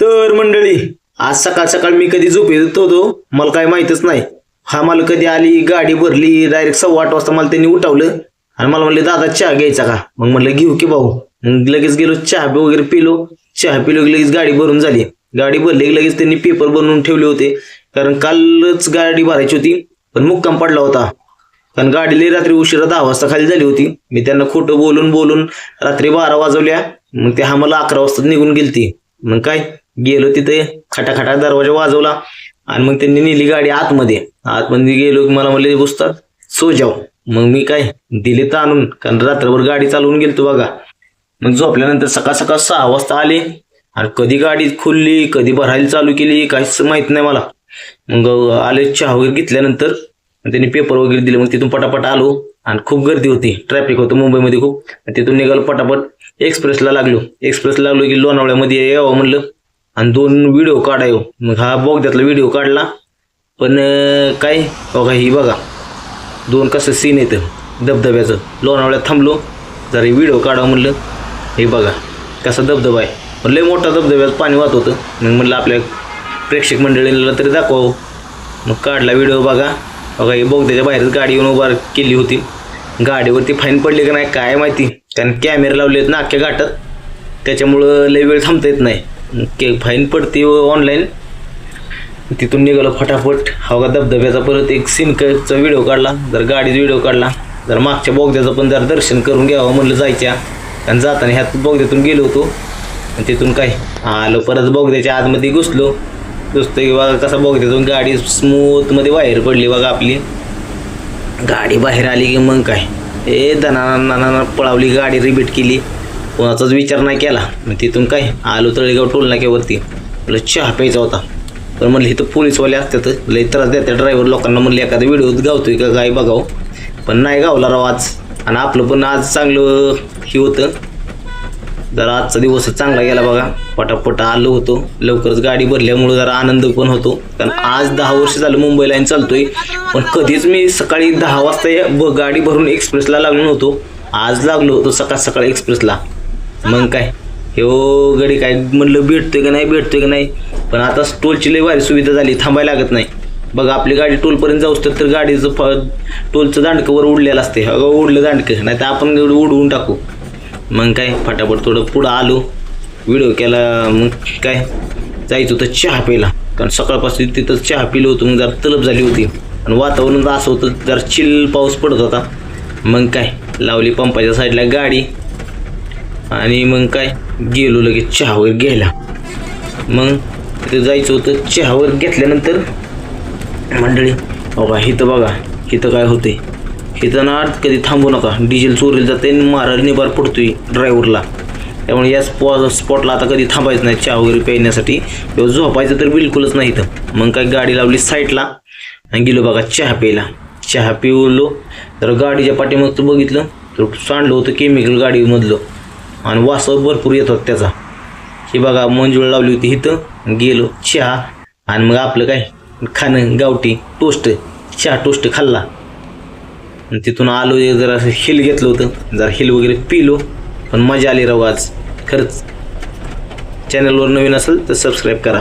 तर मंडळी आज सकाळ सकाळ मी कधी झोपेत होतो मला काय माहितच नाही. हा मला कधी आली गाडी भरली डायरेक्ट सव्वा आठ वाजता मला त्यांनी उठवलं आणि मला म्हणले दादा चहा घ्यायचा का? मग म्हणलं घेऊ की भाऊ. मग लगेच गेलो चहा वगैरे पिलो. चहा पिलो की लगेच गाडी भरून झाली. गाडी भरली की लगेच त्यांनी पेपर बनवून ठेवले होते. कारण कालच गाडी भरायची होती पण मुक्काम पडला होता. कारण गाडी लई रात्री उशिरा दहा वाजता खाली झाली होती. मी त्यांना खोटं बोलून बोलून रात्री बारा वाजवल्या. मग ते मला अकरा वाजता निघून गेलती. मग काय? गेलो तिथे खटाखटा दरवाजा वाजवला आणि मग त्यांनी नेली गाडी आतमध्ये. आतमध्ये गेलो की मला म्हणले बसतात सो जाऊ मग मी काय दिले तर आणून कारण रात्रभर गाडी चालवून गेलतो बघा. मग झोपल्यानंतर सकाळ सकाळ सहा वाजता आले आणि कधी गाडी खुलली कधी भरायला चालू केली काहीच माहीत नाही मला. मग आले चहा वगैरे घेतल्यानंतर त्यांनी पेपर वगैरे दिले मग तिथून पटापट आलो आणि खूप गर्दी होती. ट्रॅफिक होतं मुंबईमध्ये खूप. तिथून निघालो पटापट. एक्सप्रेसला लागलो. एक्सप्रेसला लागलो की लोणावळ्यामध्ये यावं म्हणलं. आणि दोन व्हिडिओ काढायो. मग हा बोगद्यातला व्हिडिओ काढला. पण काय? बघा ही बघा. दोन कसं सीन येतं. धबधब्याचं. लोणावळ्यात थांबलो. जरा व्हिडिओ काढा म्हणलं. हे बघा कसा धबधबा आहे. पण लय मोठा धबधब्यात पाणी वाहत होतं. मग म्हणलं आपल्या प्रेक्षक मंडळीला तरी दाखवावं. मग काढला व्हिडिओ बघा. बघा हे बोगद्याच्या बाहेरच गाडी येऊन उभार केली होती. गाडीवरती फाईन पडली का नाही काय माहिती. कारण कॅमेरे लावले आहेत ना अख्ख्या घाटात. त्याच्यामुळं लय वेळ थांबता येत नाही. के फाईन पडते ऑनलाईन तिथून निघालो फटाफट. हवा धबधब्याचा परत एक सिनकचा व्हिडिओ काढला. जर गाडीचा व्हिडिओ काढला जर मागच्या बोगद्याचं पण जरा दर्शन करून घ्यावं म्हणलं जायच्या. आणि जाताना ह्यात बोगद्यातून गेलो होतो. आणि तिथून काय? आलो परत बोगद्याच्या आतमध्ये घुसलो. घुसतो की बघा कसा बोगद्यातून गाडी स्मूथमध्ये बाहेर पडली बघा आपली. गाडी बाहेर आली की मग काय? ए दना पळावली गाडी रिपीट केली. कोणाचाच विचार नाही केला. मग तिथून काय? आलो तळेगाव टोल नाक्यावरती म्हटलं चहा प्यायचा होता. पण म्हणलं इथं पोलीसवाले असतात लई त्रास देतात ड्रायव्हर लोकांना. म्हणले एखादा व्हिडिओ गावतोय का? काय बघावं? पण नाही गावला राव आज. आणि आपलं पण आज चांगलं हे होतं. जरा आजचा दिवस चांगला गेला बघा. पटापट आलो होतो. लवकरच गाडी भरल्यामुळं जरा आनंद पण होतो. कारण आज दहा वर्ष झालं मुंबईला आणि चालतोय. पण कधीच मी सकाळी दहा वाजता या ब- गाडी भरून एक्सप्रेसला लागलो नव्हतो. आज लागलो होतो सकाळ सकाळ एक्सप्रेसला मग काय? हो गडी काय म्हणलं भेटतोय का नाही भेटतोय का नाही? पण आता टोलची लई भारी सुविधा झाली थांबायला लागत नाही. बघा आपली गाडी टोलपर्यंत जाऊस तर गाडीचं फ टोलचं दांडकं वर उडलेलं असते अगं उडलं दांडकं. नाही तर आपण उडवून टाकू. मग काय फटाफट थोडं पुढं आलो. व्हिडिओ केला मग काय? जायचं होतं चहा प्यायला. कारण सकाळपासून तिथं चहा पिलं होतं मग जरा तलप झाली होती. आणि वातावरण असं होतं जरा चिल पाऊस पडत होता. मग काय लावली पंपाच्या साईडला गाडी. आणि मग काय? गेलो लगेच चहा वगैरे घ्यायला. मग तिथं जायचं होतं चहा वगैरे घेतल्यानंतर मंडळी बाबा इथं बघा इथं काय होते इथं ना कधी थांबू नका. डिझेल चोरीला जाते आणि मारा निबार पडतोय ड्रायव्हरला. त्यामुळे या स्पॉ स्पॉटला आता कधी थांबायचं नाही. चहा वगैरे प्यायण्यासाठी. किंवा झोपायचं तर बिलकुलच नाही इथं. मग काय गाडी लावली साईडला आणि गेलो बघा चहा प्यायला. चहा पिवलो तर गाडीच्या पाठीमागचं बघितलं. तर सांडलं होतं केमिकल गाडीमधलं. आणि वास भरपूर येत होता त्याचा. ही बघा मंजूळ लावली होती इथं. गेलो चहा. आणि मग आपलं काय? खाणं गावठी टोस्ट. चहा टोस्ट खाल्ला. आणि तिथून आलो जरा हिल घेतलं होतं. जरा हिल वगैरे पिलो. पण मजा आली राव आज. खरंच. चॅनलवर नवीन असेल तर सबस्क्राईब करा.